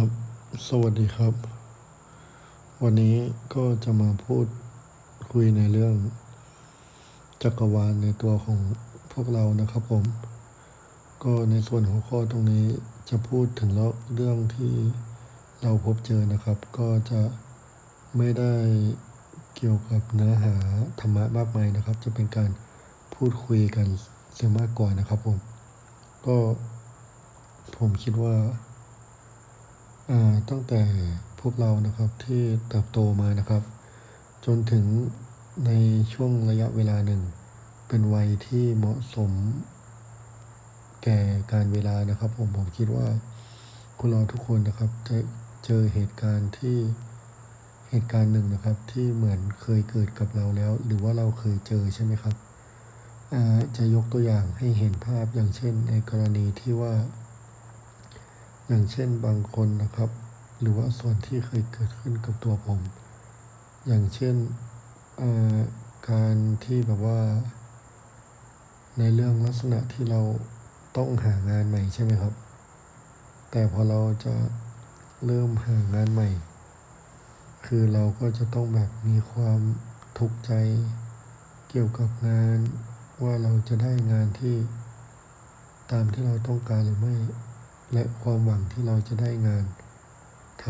ครับ สวัสดีครับ วันนี้ก็จะมาพูดคุยในเรื่อง จักรวาลในตัวของพวกเรานะครับผม ก็ในส่วนหัวข้อตรงนี้จะพูดถึงเรื่องที่เราพบเจอนะครับ ก็จะไม่ได้เกี่ยวกับเนื้อหาธรรมะมากมายนะครับ จะเป็นการพูดคุยกันเสียมากกว่านะครับผม ก็ผมคิดว่า ตั้งแต่พวกเรานะครับที่เติบโตมานะครับ จนถึงในช่วงระยะเวลาหนึ่ง เป็นวัยที่เหมาะสม แก่การเวลานะครับ ผมผมคิดว่าคุณเราทุกคนนะครับจะเจอเหตุการณ์ที่เหตุการณ์หนึ่งนะครับที่เหมือนเคยเกิดกับเราแล้ว หรือว่าเราเคยเจอใช่ไหมครับจะยกตัวอย่างให้เห็นภาพอย่างเช่น ในกรณีที่ว่า อย่างเช่นบางคนนะครับ หรือว่าส่วนที่เคยเกิดขึ้นกับตัวผม อย่างเช่นการที่แบบว่า ในเรื่องลักษณะที่เราต้องหางานใหม่ใช่ไหมครับ แต่พอเราจะเริ่มหางานใหม่ คือเราก็จะต้องแบบมีความทุกข์ใจเกี่ยวกับงานว่าเราจะได้งานที่ตามที่เราต้องการหรือไม่ และความหวังที่เราจะได้งานท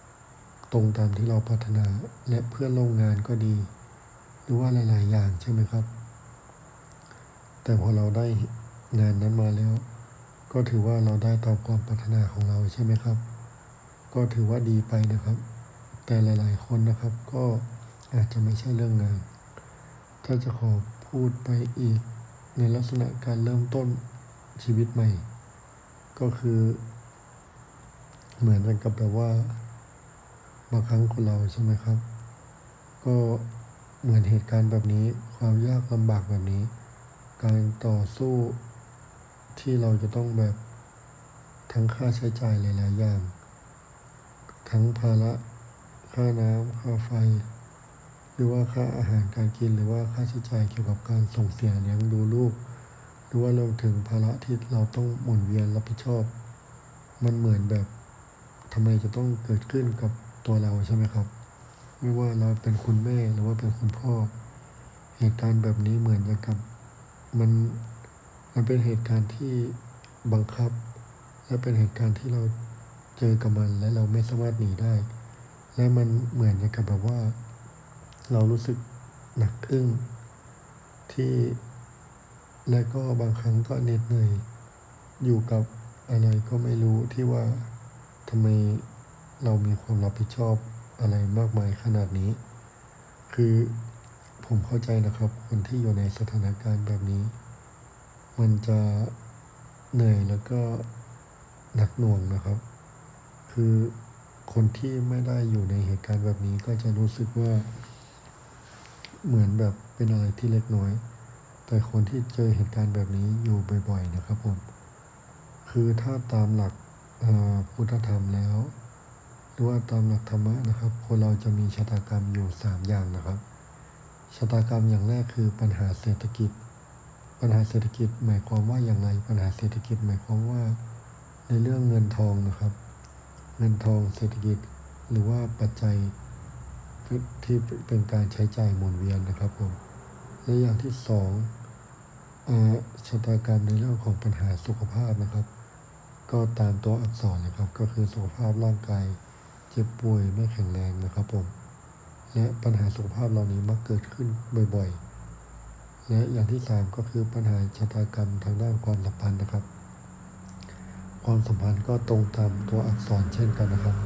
ำตรงตามที่เราปรารถนาและเพื่อนร่วมงานก็ดี หรือว่าหลาย ๆ อย่างใช่ไหมครับ แต่พอเราได้งานนั้นมาแล้ว ก็ถือว่าเราได้ตามความปรารถนาของเราใช่ไหมครับ ก็ถือว่าดีไปนะครับ แต่หลาย ๆ คนนะครับก็อาจจะไม่ใช่เรื่องงาน ถ้าจะขอพูดไปอีกในลักษณะการเริ่มต้นชีวิตใหม่ ก็คือ เหมือนกันกับแบบว่าบางครั้งคนเราใช่ไหมครับ ก็เหมือนเหตุการณ์แบบนี้ ความยากลำบากแบบนี้ การต่อสู้ที่เราจะต้องแบบทั้งค่าใช้จ่ายหลาย ๆ อย่าง ทั้งภาระค่าน้ำค่าไฟ หรือว่าค่าอาหารการกินหรือว่าค่าใช้จ่ายเกี่ยวกับการส่งเสียเลี้ยงดูลูก รือว่าเรวมถึงภาระที่เราต้องหมุนเวียนรับผิดชอบ มันเหมือนแบบทำไมจะต้องเกิดขึ้นกับตัวเราใช่ไหมครับ ไม่ว่าเราเป็นคุณแม่หรือว่าเป็นคุณพ่อ เหตุการณ์แบบนี้เหมือนกับมันมันเป็นเหตุการณ์ที่บังคับ และเป็นเหตุการณ์ที่เราเจอกับมันและเราไม่สามารถหนีได้ และมันเหมือนกับแบบว่า เรารู้สึกหนักอึ้งที่ และก็บางครั้งก็เหน็ดเหนื่อยอยู่กับอะไรก็ไม่รู้ที่ว่าทำไมเรามีความรับผิดชอบอะไรมากมายขนาดนี้ คือผมเข้าใจนะครับ คนที่อยู่ในสถานการณ์แบบนี้ มันจะเหนื่อยแล้วก็หนักหน่วงนะครับ คือคนที่ไม่ได้อยู่ในเหตุการณ์แบบนี้ก็จะรู้สึกว่า เหมือนแบบเป็นอะไรที่เล็กน้อย แต่คนที่เจอเหตุการณ์แบบนี้อยู่บ่อยๆนะครับผม คือถ้าตามหลักพุทธธรรมแล้วหรือว่าตามหลักธรรมะนะครับ คนเราจะมีชะตากรรมอยู่สามอย่างนะครับชะตากรรมอย่างแรกคือปัญหาเศรษฐกิจ ปัญหาเศรษฐกิจหมายความว่าอย่างไร ปัญหาเศรษฐกิจหมายความว่า ในเรื่องเงินทองนะครับ เงินทองเศรษฐกิจหรือว่าปัจจัยที่เป็นการใช้จ่ายหมุนเวียนนะครับผม และอย่างที่สองชะตากรรมในเรื่องของปัญหาสุขภาพนะครับ ก็ตามตัวอักษรเลยครับ ก็คือสุขภาพร่างกายเจ็บป่วยไม่แข็งแรงนะครับผมและปัญหาสุขภาพเหล่านี้มักเกิดขึ้นบ่อยๆ และอย่างที่สามก็คือปัญหาชะตากรรมทางด้านความสัมพันธ์นะครับ ความสัมพันธ์ก็ตรงตามตัวอักษรเช่นกันนะครับ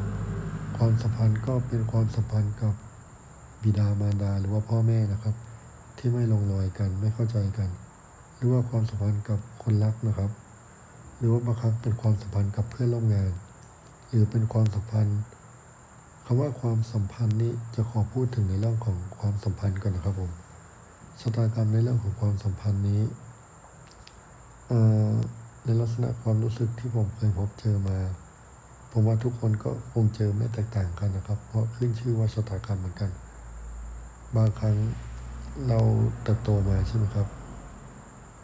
ความสัมพันธ์ก็เป็นความสัมพันธ์กับบิดามารดาหรือว่าพ่อแม่นะครับ ที่ไม่ลงรอยกันไม่เข้าใจกัน หรือว่าความสัมพันธ์กับคนรักนะครับ หรือว่าบางครั้งเป็นความสัมพันธ์กับเพื่อนร่วมงาน หรือเป็นความสัมพันธ์คำว่าความสัมพันธ์นี้จะขอพูดถึงในเรื่องของความสัมพันธ์ก่อนนะครับผมชะตากรรมในเรื่องของความสัมพันธ์นี้ในลักษณะความรู้สึกที่ผมเคยพบเจอมา ผมว่าทุกคนก็คงเจอไม่แตกต่างกันนะครับ เพราะขึ้นชื่อว่าชะตากรรมเหมือนกัน บางครั้ง เราเติบโตมาใช่ไหมครับ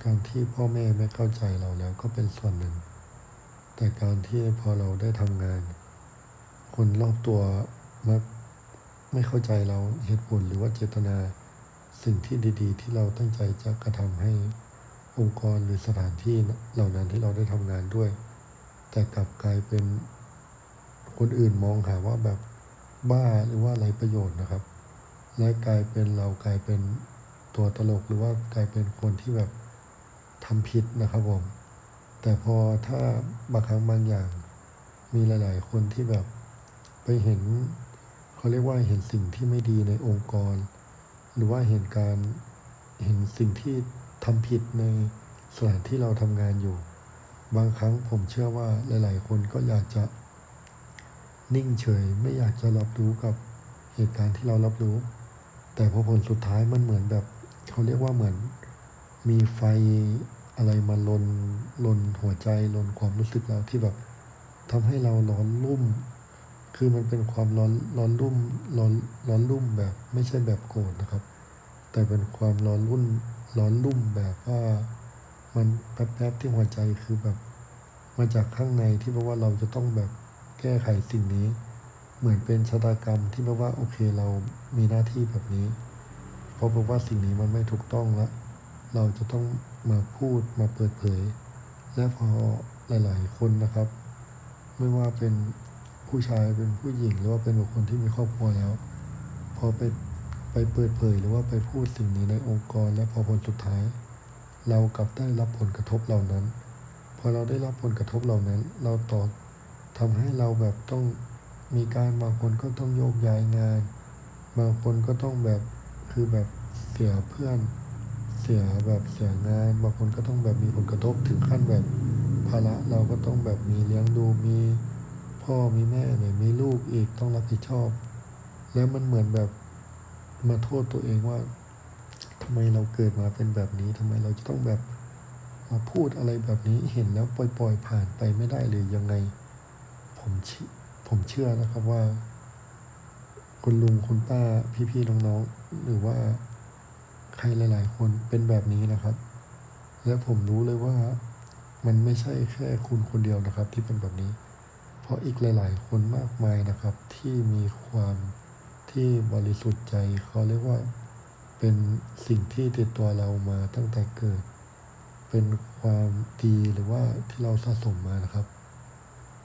การที่พ่อแม่ไม่เข้าใจเราแล้วก็เป็นส่วนหนึ่ง แต่การที่พอเราได้ทำงาน คนรอบตัวมักไม่เข้าใจเราเหตุผลหรือว่าเจตนาสิ่งที่ดี ๆ ที่เราตั้งใจจะกระทำให้องค์กรหรือสถานที่เหล่านั้นที่เราได้ทำงานด้วย แต่กลับกลายเป็นคนอื่นมองหาว่าแบบบ้าหรือว่าไรประโยชน์นะครับ และกลายเป็นเรากลายเป็นตัวตลกหรือว่ากลายเป็นคนที่แบบทำผิดนะครับผม แต่พอถ้าบางครั้งบางอย่างมีหลาย ๆ คนที่แบบไปเห็นเขาเรียกว่าเห็นสิ่งที่ไม่ดีในองค์กร หรือว่าเห็นการเห็นสิ่งที่ทำผิดในสถานที่เราทำงานอยู่ บางครั้งผมเชื่อว่าหลาย ๆ คนก็อยากจะ นิ่งเฉยไม่อยากจะรับรู้กับเหตุการณ์ที่เรารับรู้ แต่พอผลสุดท้ายมันเหมือนแบบเขาเรียกว่าเหมือน มีไฟอะไรมาลนลนหัวใจลนความรู้สึกเราที่แบบทำให้เราร้อนรุ่ม คือมันเป็นความร้อนร้อนรุ่มร้อนร้อนรุ่มแบบไม่ใช่แบบโกรธนะครับ แต่เป็นความร้อนรุ่นร้อนรุ่มแบบว่ามันแป๊บๆที่หัวใจคือแบบ มาจากข้างในที่แปลว่าเราจะต้องแบบแก้ไขสิ่งนี้ เหมือนเป็นชะตากรรมที่แปลว่าโอเคเรามีหน้าที่แบบนี้เพราะแปลว่าสิ่งนี้มันไม่ถูกต้องแล้วเราจะต้องมาพูดมาเปิดเผย และพอหลาย ๆ คนนะครับ ไม่ว่าเป็นผู้ชายเป็นผู้หญิงหรือว่าเป็นบุคคลที่มีครอบครัวแล้ว พอไปไปเปิดเผยหรือว่าไปพูดสิ่งนี้ในองค์กร และพอผลสุดท้าย เรากลับได้รับผลกระทบเหล่านั้น พอเราได้รับผลกระทบเหล่านั้น เราต่อทำให้เราแบบต้อง มีการบางคนก็ต้องโยกย้ายงาน บางคนก็ต้องแบบคือแบบเสียเพื่อนเสียแบบเสียงานบางคนก็ต้องแบบมีผลกระทบถึงขั้นแบบภาระเราก็ต้องแบบมีเลี้ยงดูมีพ่อมีแม่เนี่ยมีลูกอีกต้องรับผิดชอบ แล้วมันเหมือนแบบมาโทษตัวเองว่าทำไมเราเกิดมาเป็นแบบนี้ทำไมเราจะต้องแบบมาพูดอะไรแบบนี้เห็นแล้วปล่อย ๆ ผ่านไปไม่ได้เลยยังไง ผมชื่อ ผมเชื่อนะครับว่า คุณลุงคุณป้าพี่ๆน้องๆหรือว่าใครหลาย ๆ คนเป็นแบบนี้นะครับ และผมรู้เลยว่ามันไม่ใช่แค่คุณคนเดียวนะครับ ที่เป็นแบบนี้ เพราะอีกหลาย ๆ คนมากมายนะครับ ที่มีความที่บริสุทธิ์ใจเขาเรียกว่าเป็นสิ่งที่ติดตัวเรามาตั้งแต่เกิด เป็นความดีหรือว่าที่เราสะสมมานะครับ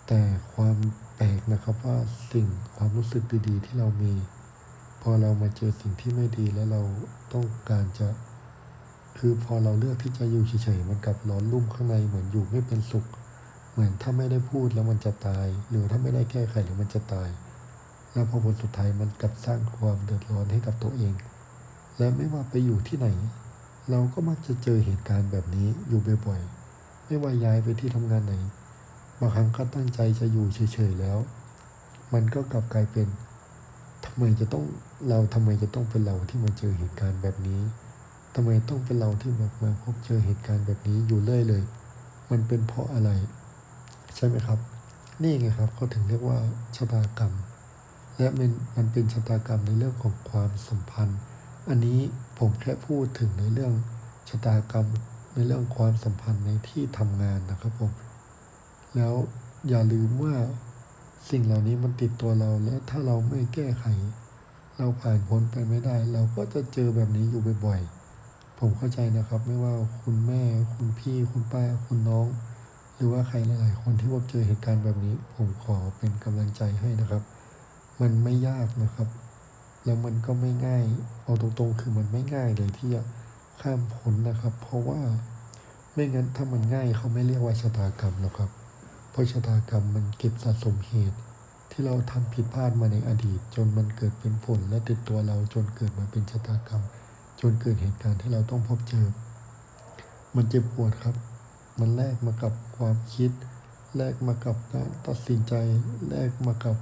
แต่ความ ลกนะครับว่าสิ่งความรู้สึกดีๆ ที่เรามี พอเรามาเจอสิ่งที่ไม่ดีแล้วเราต้องการจะ คือพอเราเลือกที่จะอยู่เฉยๆมันกลับร้อนรุ่มข้างในเหมือนอยู่ไม่เป็นสุข เหมือนถ้าไม่ได้พูดแล้วมันจะตาย หรือถ้าไม่ได้แก้ไขแล้วมันจะตาย แล้วพอผลสุดท้ายมันกลับสร้างความเดือดร้อนให้กับตัวเอง และไม่ว่าไปอยู่ที่ไหน เราก็มักจะเจอเหตุการณ์แบบนี้อยู่บ่อยๆไม่ว่าย้ายไปที่ทำงานไหน บางครั้งก็ตั้งใจจะอยู่เฉยๆแล้ว มันก็กลับกลายเป็นทำไมจะต้องเราทำไมจะต้องเป็นเราที่มาเจอเหตุการณ์แบบนี้ทำไมต้องเป็นเราที่แบบมาพบเจอเหตุการณ์แบบนี้อยู่เรื่อยเลย มันเป็นเพราะอะไร ใช่ไหมครับ นี่ไงครับเขาถึงเรียกว่าชะตากรรม และมันมันเป็นชะตากรรมในเรื่องของความสัมพันธ์ อันนี้ผมแค่พูดถึงในเรื่องชะตากรรมในเรื่องความสัมพันธ์ในที่ทำงานนะครับผม แล้วอย่าลืมว่าสิ่งเหล่านี้มันติดตัวเราและถ้าเราไม่แก้ไข เราผ่านพ้นไปไม่ได้ เราก็จะเจอแบบนี้อยู่บ่อยๆ ผมเข้าใจนะครับ ไม่ว่าคุณแม่ คุณพี่ คุณป้า คุณน้อง หรือว่าใครหลายๆคนที่พบเจอเหตุการณ์แบบนี้ ผมขอเป็นกำลังใจให้นะครับ มันไม่ยากนะครับ แล้วมันก็ไม่ง่ายเอาตรงๆ คือมันไม่ง่ายเลยที่จะข้ามพ้นนะครับ เพราะว่าไม่งั้นถ้ามันง่ายเขาไม่เรียกว่าชะตากรรมหรอกครับ เพราะชะตากรรมมันเก็บสะสมเหตุ ที่เราทำผิดพลาดมาในอดีต จนมันเกิดเป็นผลและติดตัวเราจนเกิดมาเป็นชะตากรรม จนเกิดเหตุการณ์ที่เราต้องพบเจอ มันเจ็บปวดครับ มันแลกมากับความคิด แลกมากับการตัดสินใจ แลกมากับ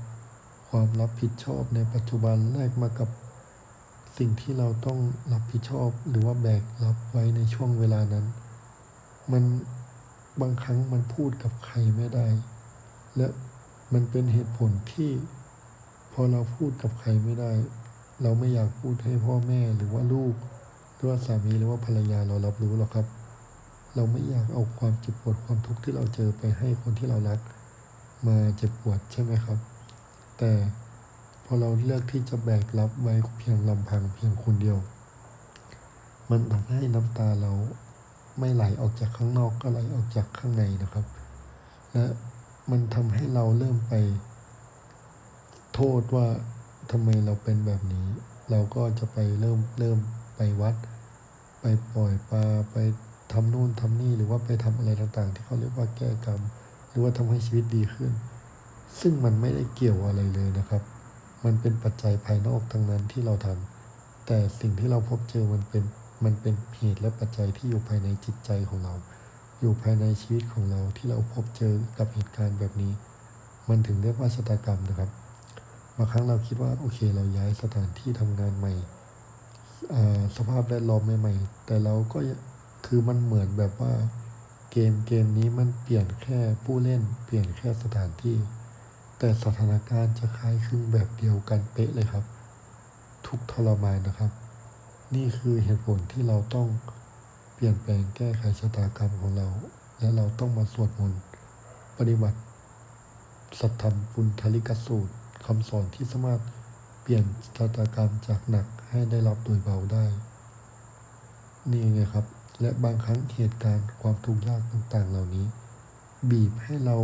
ความรับผิดชอบในปัจจุบันแลกมากับสิ่งที่เราต้องรับผิดชอบหรือว่าแบกรับไว้ในช่วงเวลานั้น มัน บางครั้งมันพูดกับใครไม่ได้ และมันเป็นเหตุผลที่พอเราพูดกับใครไม่ได้ เราไม่อยากพูดให้พ่อแม่หรือว่าลูก หรือว่าสามีหรือว่าภรรยาเรารับรู้หรอกครับ เราไม่อยากเอาความเจ็บปวดความทุกข์ที่เราเจอไปให้คนที่เรารัก มาเจ็บปวดใช่ไหมครับ แต่พอเราเลือกที่จะแบกรับไว้เพียงลำพังเพียงคนเดียว มันทำให้น้ำตาเรา ไม่ไหลออกจากข้างนอกก็ไหลออกจากข้างในนะครับ และมันทำให้เราเริ่มไป โทษว่าทำไมเราเป็นแบบนี้ เราก็จะไปเริ่มเริ่มไปวัด ไปปล่อยปลาไปทำนู่นทำนี่หรือว่าไปทำอะไรต่างๆ ที่เขาเรียกว่าแก้กรรม หรือว่าทำให้ชีวิตดีขึ้น ซึ่งมันไม่ได้เกี่ยวอะไรเลยนะครับ มันเป็นปัจจัยภายนอกทั้งนั้นที่เราทำแต่สิ่งที่เราพบเจอมันเป็น มันเป็นเหตุและปัจจัยที่อยู่ภายในจิตใจของเรา อยู่ภายในชีวิตของเราที่เราพบเจอกับเหตุการณ์แบบนี้ มันถึงเรียกว่าชะตากรรมนะครับบางครั้งเราคิดว่าโอเค เราย้ายสถานที่ทำงานใหม่สภาพแวดล้อมใหม่ๆ แต่เราก็คือมันเหมือนแบบว่าเกมเกมนี้มันเปลี่ยนแค่ผู้เล่น เปลี่ยนแค่สถานที่ แต่สถานการณ์จะคล้ายคลึงแบบเดียวกันเป๊ะเลยครับ ทุกทรมานนะครับ นี่คือเหตุผลที่เราต้องเปลี่ยนแปลงแก้ไขชะตากรรมของเรา และเราต้องมาสวดมนต์ปฏิบัติ สัทธรรมปุณธลิกสูตรคำสอนที่สามารถเปลี่ยนชะตากรรมจากหนักให้ได้รับโดยเบาได้ นี่ไงครับ และบางครั้งเหตุการณ์ความทุกข์ยากต่างๆ เหล่านี้ บีบให้เรา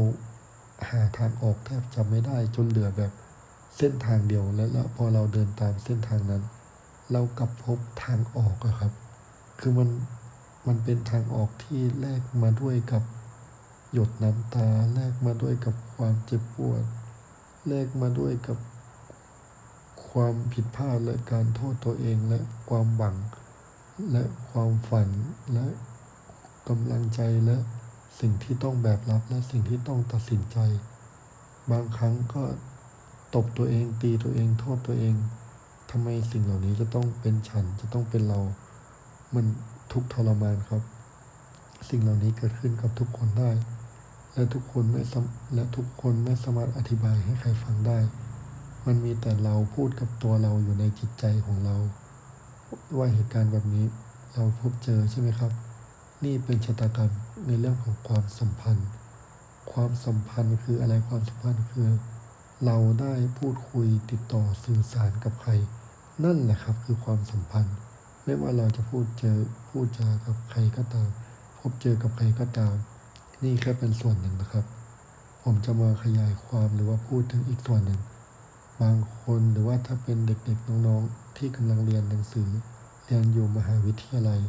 หาทางออกแทบจะไม่ได้จนเหลือแบบเส้นทางเดียวและแล้วพอเราเดินตามเส้นทางนั้น เรากลับพบทางออกอะครับ คือมันมันเป็นทางออกที่แลกมาด้วยกับหยดน้ำตาแลกมาด้วยกับความเจ็บปวดแลกมาด้วยกับความผิดพลาดและการโทษตัวเองและความหวัง และความฝันและกำลังใจและสิ่งที่ต้องแบกรับและสิ่งที่ต้องตัดสินใจ บางครั้งก็ตบตัวเองตีตัวเองโทษตัวเอง ทำไมสิ่งเหล่านี้จะต้องเป็นฉันจะต้องเป็นเรา มันทุกทรมานครับ สิ่งเหล่านี้เกิดขึ้นกับทุกคนได้ และทุกคนไม่และทุกคนไม่สามารถอธิบายให้ใครฟังได้ มันมีแต่เราพูดกับตัวเราอยู่ในจิตใจของเรา ว่าเหตุการณ์แบบนี้เราพบเจอใช่ไหมครับ นี่เป็นชะตากรรมในเรื่องของความสัมพันธ์ ความสัมพันธ์คืออะไรความสัมพันธ์คือ เราได้พูดคุยติดต่อสื่อสารกับใคร นั่นแหละครับคือความสัมพันธ์ ไม่ว่าเราจะพูดเจอพูดจากับใครก็ตาม พบเจอกับใครก็ตาม นี่แค่เป็นส่วนหนึ่งนะครับ ผมจะมาขยายความหรือว่าพูดถึงอีกส่วนหนึ่ง บางคนหรือว่าถ้าเป็นเด็กๆน้องๆ ที่กำลังเรียนหนังสือ เรียนอยู่มหาวิทยาลัย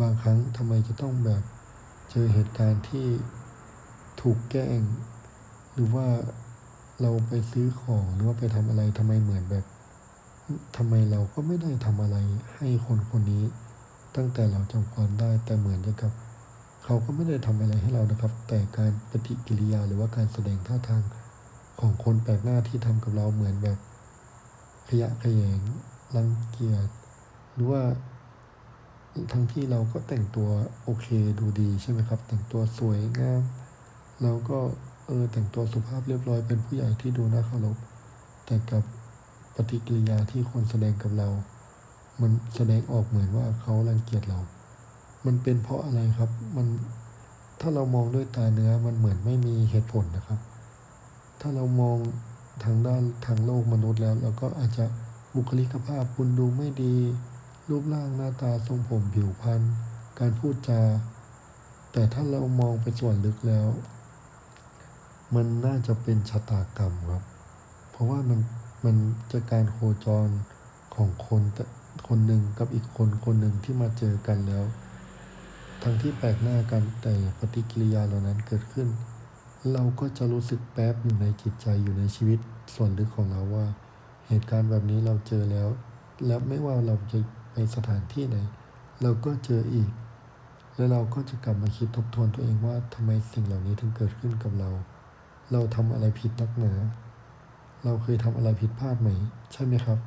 บางครั้งทำไมจะต้องแบบเจอเหตุการณ์ที่ถูกแกล้ง หรือว่า เราไปซื้อของหรือว่าไปทำอะไรทำไมเหมือนแบบทำไมเราก็ไม่ได้ทำอะไรให้คนคนนี้ ตั้งแต่เราจำความได้แต่เหมือนกับ เขาก็ไม่ได้ทำอะไรให้เรานะครับ แต่การปฏิกิริยาหรือว่าการแสดงท่าทางของคนแปลกหน้าที่ทำกับเราเหมือนแบบ ขยะขยงรังเกียจหรือว่าทั้งที่เราก็แต่งตัวโอเคดูดีใช่ไหมครับ แต่งตัวสวยงามเราก็ เออแต่งตัวสุภาพเรียบร้อยเป็นผู้ใหญ่ที่ดูน่าเคารพแต่กับปฏิกิริยาที่คนแสดงกับเรา มันแสดงออกเหมือนว่าเขารังเกียจเรา มันเป็นเพราะอะไรครับ มันถ้าเรามองด้วยตาเนื้อมันเหมือนไม่มีเหตุผลนะครับ ถ้าเรามองทางด้านทางโลกมนุษย์แล้วเราก็อาจจะบุคลิกภาพคุณดูไม่ดี รูปร่างหน้าตาทรงผมผิวพรรณการพูดจา แต่ถ้าเรามองไปส่วนลึกแล้ว มันน่าจะเป็นชะตากรรมครับ เพราะว่ามันมันจะการโคจรของคนคนหนึ่งกับอีกคนคนหนึ่งที่มาเจอกันแล้ว ทั้งที่แปลกหน้ากันแต่ปฏิกิริยาเหล่านั้นเกิดขึ้น เราก็จะรู้สึกแป๊บอยู่ในจิตใจอยู่ในชีวิตส่วนลึกของเราว่า เหตุการณ์แบบนี้เราเจอแล้ว และไม่ว่าเราจะไปสถานที่ไหน เราก็เจออีก แล้วเราก็จะกลับมาคิดทบทวนตัวเองว่าทำไมสิ่งเหล่านี้ถึงเกิดขึ้นกับเรา เราทำอะไรผิดนักหนา เราเคยทำอะไรผิดพลาดไหม ใช่ไหมครับ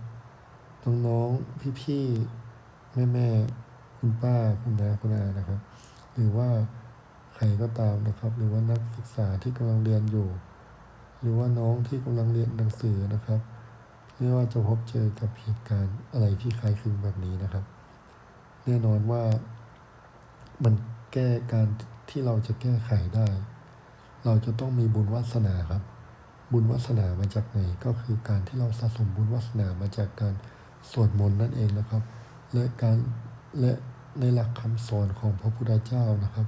น้องๆพี่ๆแม่ๆคุณป้าคุณนาคุณอานะครับ หรือว่าใครก็ตามนะครับ หรือว่านักศึกษาที่กำลังเรียนอยู่ หรือว่าน้องที่กำลังเรียนหนังสือนะครับไม่ว่าจะพบเจอกับเหตุการณ์อะไรที่คล้ายคลึงแบบนี้นะครับ แน่นอนว่ามันแก้การที่เราจะแก้ไขได้ เราจะต้องมีบุญวาสนาครับ บุญวาสนามาจากไหนก็คือการที่เราสะสมบุญวาสนามาจากการสวดมนต์นั่นเองนะครับ และการและในหลักคำสอนของพระพุทธเจ้านะครับ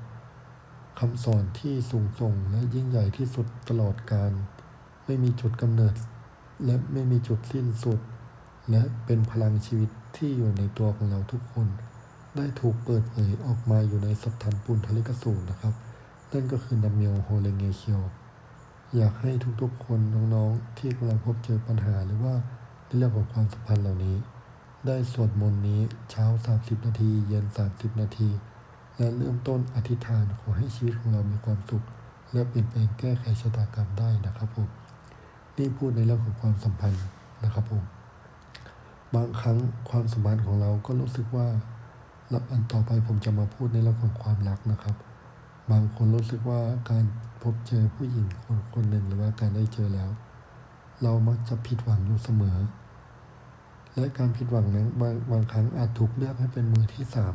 คำสอนที่สูงส่งและยิ่งใหญ่ที่สุดตลอดการ ไม่มีจุดกำเนิด และไม่มีจุดสิ้นสุด และเป็นพลังชีวิตที่อยู่ในตัวของเราทุกคน ได้ถูกเปิดเผยออกมาอยู่ในสัทธันปุณทลิกสูตรนะครับ นั่นก็คือนามิโอโฮเลเงเคียว อยากให้ทุกๆคนน้องๆที่กำลังพบเจอปัญหาหรือว่าในเรื่องของความสัมพันธ์เหล่านี้ ได้สวดมนต์นี้เช้า 30 นาที เย็น 30 นาที และเริ่มต้นอธิษฐานขอให้ชีวิตของเรามีความสุข และเปลี่ยนแปลงแก้ไขชะตากรรมได้นะครับผมนี่พูดในเรื่องของความสัมพันธ์นะครับผมบางครั้งความสัมพันธ์ของเราก็รู้สึกว่าแล้วอันต่อไปผมจะมาพูดในเรื่องของความรักนะครับ บางคนรู้สึกว่าการพบเจอผู้หญิงคนคนหนึ่งหรือว่าการได้เจอแล้ว เรามักจะผิดหวังอยู่เสมอ และการผิดหวังนั้นบางบางครั้งอาจถูกเลือกให้เป็นมือที่สาม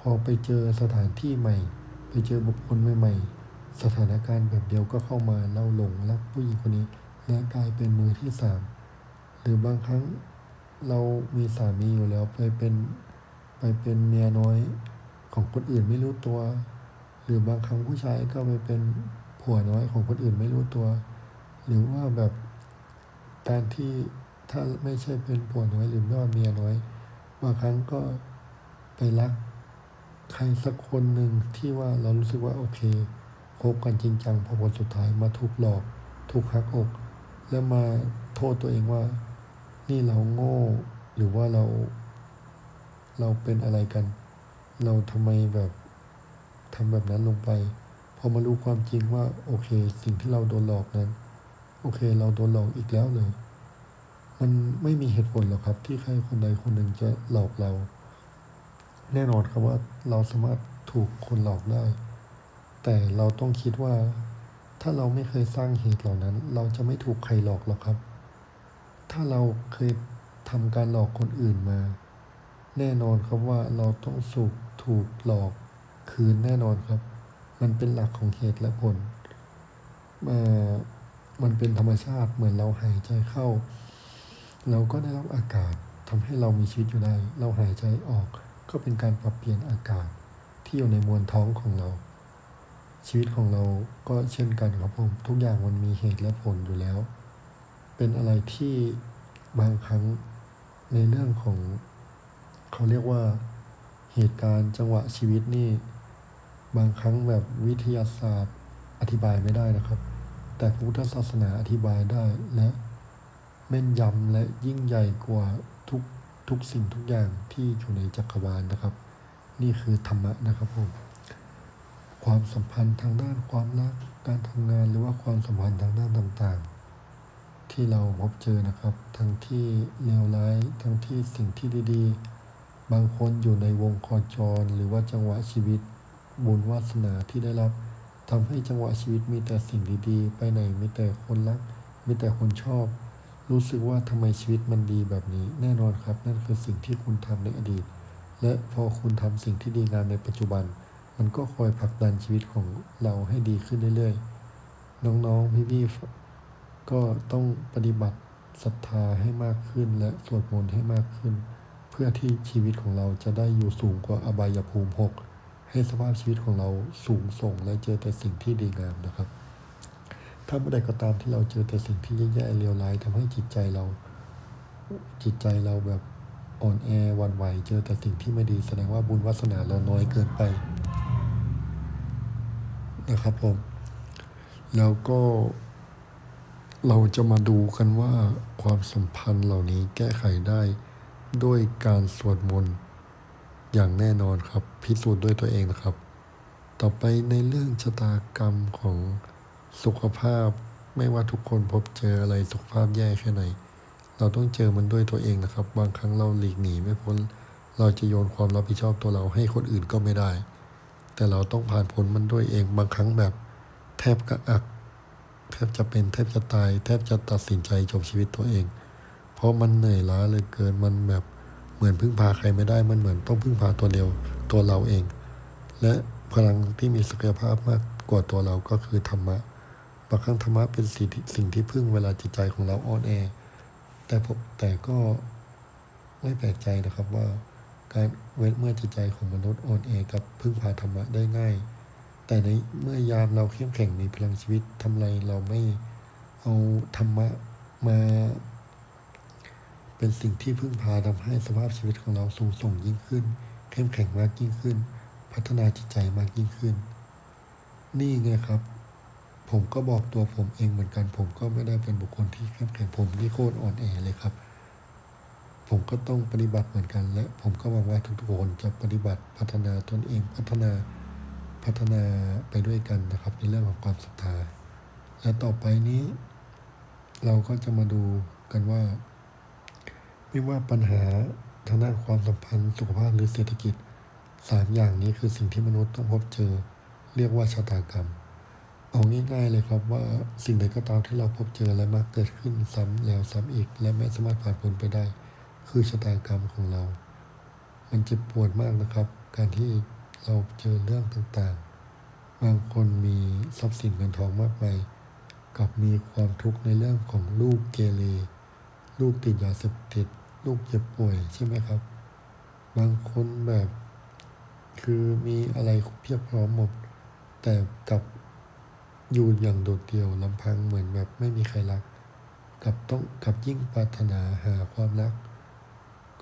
พอไปเจอสถานที่ใหม่ ไปเจอบุคคลใหม่ๆสถานการณ์แบบเดียวก็เข้ามาเล่าหลงรักผู้หญิงคนนี้และกลายเป็นมือที่สามหรือบางครั้งเรามีสามีอยู่แล้วไปเป็นไปเป็นเมียน้อยของคนอื่นไม่รู้ตัว หรือบางครั้งผู้ชายก็ไปเป็นผัวน้อยของคนอื่นไม่รู้ตัว หรือว่าแบบการที่ถ้าไม่ใช่เป็นผัวน้อยหรือว่าเมียน้อยบางครั้งก็ไปรักใครสักคนหนึ่งที่ว่าเรารู้สึกว่าโอเคคบกันจริงจังพอผลสุดท้ายมาถูกหลอก ถูกหักอก แล้วมาโทษตัวเองว่า นี่เราโง่ หรือว่าเรา เราเป็นอะไรกัน เราทำไมแบบ ทำแบบนั้นลงไป พอมารู้ความจริงว่า โอเค สิ่งที่เราโดนหลอกนั้น โอเค เราโดนหลอกอีกแล้วเลย มันไม่มีเหตุผลหรอกครับ ที่ใครคนใดคนหนึ่งจะหลอกเรา แน่นอนครับว่าเราสามารถถูกคนหลอกได้ แต่เราต้องคิดว่า ถ้าเราไม่เคยสร้างเหตุเหล่านั้น เราจะไม่ถูกใครหลอกหรอกครับ ถ้าเราเคยทำการหลอกคนอื่นมา แน่นอนครับว่าเราต้องสุกถูกหลอก คืนแน่นอนครับ มันเป็นหลักของเหตุและผลมันเป็นธรรมชาติเหมือนเราหายใจเข้า เราก็ได้รับอากาศทำให้เรามีชีวิตอยู่ได้ เราหายใจออกก็เป็นการปรับเปลี่ยนอากาศที่อยู่ในมวลท้องของเรา ชีวิตของเราก็เช่นกันครับผม ทุกอย่างมันมีเหตุและผลอยู่แล้ว เป็นอะไรที่บางครั้งในเรื่องของ เขาเรียกว่าเหตุการณ์จังหวะชีวิตนี่ บางครั้งแบบวิทยาศาสตร์อธิบายไม่ได้นะครับ แต่พุทธศาสนาอธิบายได้และแม่นยำและยิ่งใหญ่กว่าทุกทุกสิ่งทุกอย่างที่อยู่ในจักรวาลนะครับ นี่คือธรรมะนะครับผมความสัมพันธ์ทางด้านความรักการทำงานหรือว่าความสัมพันธ์ทางด้านต่างๆ ที่เราพบเจอนะครับ ทั้งที่เลวร้ายทั้งที่สิ่งที่ดีๆ บางคนอยู่ในวงโคจรหรือว่าจังหวะชีวิต บุญวาสนาที่ได้รับทำให้จังหวะชีวิตมีแต่สิ่งดีๆ ไปไหนมีแต่คนรัก มีแต่คนชอบ รู้สึกว่าทำไมชีวิตมันดีแบบนี้ แน่นอนครับ นั่นคือสิ่งที่คุณทำในอดีต และพอคุณทำสิ่งที่ดีงามในปัจจุบัน มันก็คอยผลักดันชีวิตของเราให้ดีขึ้นเรื่อยๆ น้องๆ พี่ๆ ก็ต้องปฏิบัติศรัทธาให้มากขึ้น และสวดมนต์ให้มากขึ้น เพื่อที่ชีวิตของเราจะได้อยู่สูงกว่าอบายภูมิหก ให้สภาพชีวิตของเราสูงส่งและเจอแต่สิ่งที่ดีงามนะครับ ถ้าเมื่อใดก็ตามที่เราเจอแต่สิ่งที่แย่ๆเลวร้ายทำให้จิตใจเรา จิตใจเราแบบอ่อนแอวันไหว เจอแต่สิ่งที่ไม่ดีแสดงว่าบุญวาสนาเราน้อยเกินไป นะครับผม แล้วก็เราจะมาดูกันว่าความสัมพันธ์เหล่านี้แก้ไขได้ด้วยการสวดมนต์ อย่างแน่นอนครับ พิสูจน์ด้วยตัวเองนะครับ ต่อไปในเรื่องชะตากรรมของสุขภาพ ไม่ว่าทุกคนพบเจออะไรสุขภาพแย่แค่ไหน เราต้องเจอมันด้วยตัวเองนะครับ บางครั้งเราหลีกหนีไม่พ้น เราจะโยนความรับผิดชอบตัวเราให้คนอื่นก็ไม่ได้ แต่เราต้องผ่านพ้นมันด้วยเองบางครั้งแบบ แทบกระอักแทบจะเป็นแทบจะตาย แทบจะตัดสินใจจบชีวิตตัวเอง เพราะมันเหนื่อยล้าเลยเกินมันแบบ เหมือนพึ่งพาใครไม่ได้มันเหมือนต้องพึ่งพาตัวเดียวตัวเราเอง และพลังที่มีศักยภาพมากกว่าตัวเราก็คือธรรมะบางครั้งธรรมะเป็นสิ่งที่สิ่งที่พึ่งเวลาจิตใจของเราอ่อนแอแต่ผมแต่ก็ไม่แปลกใจนะครับว่าการเว้นเมื่อจิตใจของมนุษย์อ่อนแอกับพึ่งพาธรรมะได้ง่าย แต่ในเมื่อยามเราเข้มแข็งมีพลังชีวิตทำไรเราไม่เอาธรรมะมา เป็นสิ่งที่พึ่งพาทำให้สภาพชีวิตของเราสูงส่งยิ่งขึ้น เข้มแข็งมากยิ่งขึ้น พัฒนาจิตใจมากยิ่งขึ้น นี่ไงครับ ผมก็บอกตัวผมเองเหมือนกัน ผมก็ไม่ได้เป็นบุคคลที่เข้มแข็งผมนี่โคตรอ่อนแอเลยครับ ผมก็ต้องปฏิบัติเหมือนกัน และผมก็หวังว่าทุกๆคนจะปฏิบัติพัฒนาตนเองพัฒนาพัฒนาไปด้วยกันนะครับ ในเรื่องของความศรัทธาและต่อไปนี้ เราก็จะมาดูกันว่า ไม่ว่าปัญหาทางด้านความสัมพันธ์สุขภาพหรือเศรษฐกิจสามอย่างนี้คือสิ่งที่มนุษย์ต้องพบเจอ เรียกว่าชะตากรรม เอาง่ายๆเลยครับว่าสิ่งใดก็ตามที่เราพบเจอและมักเกิดขึ้นซ้ำแล้วซ้ำอีก และไม่สามารถผ่านพ้นไปได้ คือชะตากรรมของเรา มันเจ็บปวดมากนะครับ การที่เราเจอเรื่องต่างๆ บางคนมีทรัพย์สินเงินทองมากมายกับมีความทุกข์ในเรื่องของลูกเกเรลูกติดยาเสพติด ลูกเจ็บป่วยใช่ไหมครับ บางคนแบบ คือมีอะไรเพียบพร้อมหมด แต่กับอยู่อย่างโดดเดี่ยวลำพังเหมือนแบบไม่มีใครรัก กับต้องกับยิ่งปรารถนาหาความรัก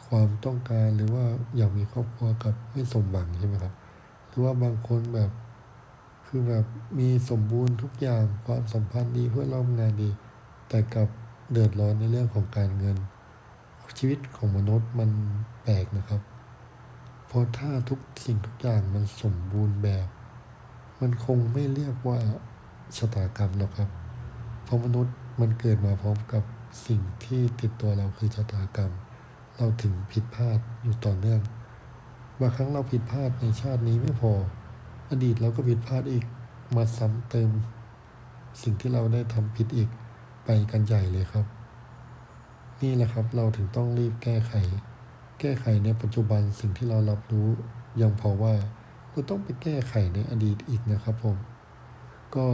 ความต้องการหรือว่าอยากมีครอบครัวกับไม่สมหวังใช่ไหมครับหรือว่าบางคนแบบ คือแบบมีสมบูรณ์ทุกอย่างความสัมพันธ์ดีเพื่อนร่วมงานดี แต่กับเดือดร้อนในเรื่องของการเงิน ชีวิตของมนุษย์มันแปลกนะครับ เพราะถ้าทุกสิ่งทุกอย่างมันสมบูรณ์แบบ มันคงไม่เรียกว่าชะตากรรมหรอกครับ เพราะมนุษย์มันเกิดมาพร้อมกับสิ่งที่ติดตัวเราคือชะตากรรม เราถึงผิดพลาดอยู่ต่อเนื่อง บางครั้งเราผิดพลาดในชาตินี้ไม่พอ อดีตเราก็ผิดพลาดอีก มาซ้ำเติม สิ่งที่เราได้ทำผิดอีกไปกันใหญ่เลยครับ นี่แหละครับ เราถึงต้องรีบแก้ไข แก้ไขในปัจจุบันสิ่งที่เรารับรู้ ยังพอว่าเราต้องไปแก้ไขในอดีตอีกนะครับผม ก็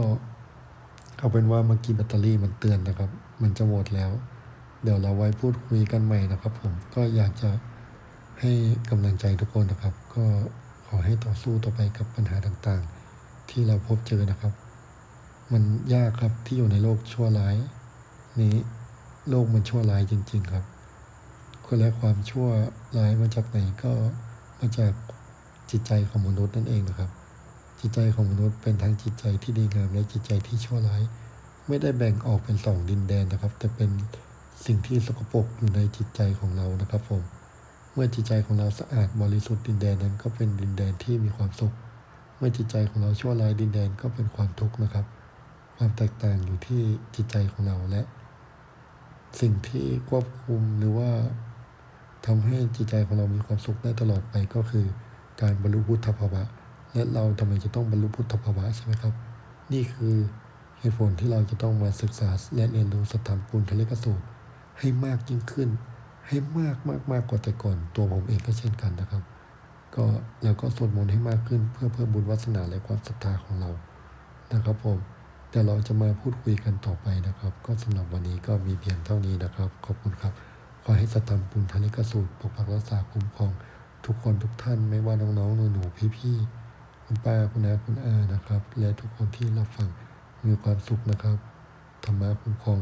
เอาเป็นว่าเมื่อกี้แบตเตอรี่มันเตือนนะครับ มันจะหมดแล้ว เดี๋ยวเราไว้พูดคุยกันใหม่นะครับผม ก็อยากจะให้กำลังใจทุกคนนะครับ ก็ขอให้ต่อสู้ต่อไปกับปัญหาต่างๆ ที่เราพบเจอนะครับ มันยากครับที่อยู่ในโลกชั่วร้ายนี้ โลกมันชั่วร้ายจริง ๆ ครับ คนและความชั่วร้ายมาจากไหนก็มาจากจิตใจของมนุษย์นั่นเองนะครับ จิตใจของมนุษย์เป็นทั้งจิตใจที่ดีงามและจิตใจที่ชั่วร้าย ไม่ได้แบ่งออกเป็นสองดินแดนนะครับ แต่เป็นสิ่งที่สกปรกอยู่ในจิตใจของเรานะครับผม เมื่อจิตใจของเราสะอาดบริสุทธิ์ดินแดนนั้นก็เป็นดินแดนที่มีความสุข เมื่อจิตใจของเราชั่วร้ายดินแดนก็เป็นความทุกข์นะครับ ความแตกต่างอยู่ที่จิตใจของเราและ สิ่งที่ควบคุมหรือว่าทำให้จิตใจของเรามีความสุขได้ตลอดไปก็คือ การบรรลุพุทธภาวะ และเราทำไมจะต้องบรรลุพุทธภาวะใช่ไหมครับ นี่คือเหตุผลที่เราจะต้องมาศึกษาและเรียนรู้สตธรรมปุณทะเลกสูตรให้มากยิ่งขึ้น ให้มากมากมากกว่าแต่ก่อน ตัวผมเองก็เช่นกันนะครับ ก็แล้วก็สวดมนต์ให้มากขึ้นเพื่อเพิ่มบุญวาสนาและความศรัทธาของเรานะครับผม แต่เราจะมาพูดคุยกันต่อไปนะครับ ก็สำหรับวันนี้ก็มีเพียงเท่านี้นะครับ ขอบคุณครับ ขอให้สัตธรรมปุณธนิกสูตรปกปักรักษาคุ้มครองทุกคนทุกท่านไม่ว่าน้องๆหนูๆพี่ๆคุณป้าคุณนาคุณอานะครับ และทุกคนที่รับฟังมีความสุขนะครับธรรมะคุ้มครอง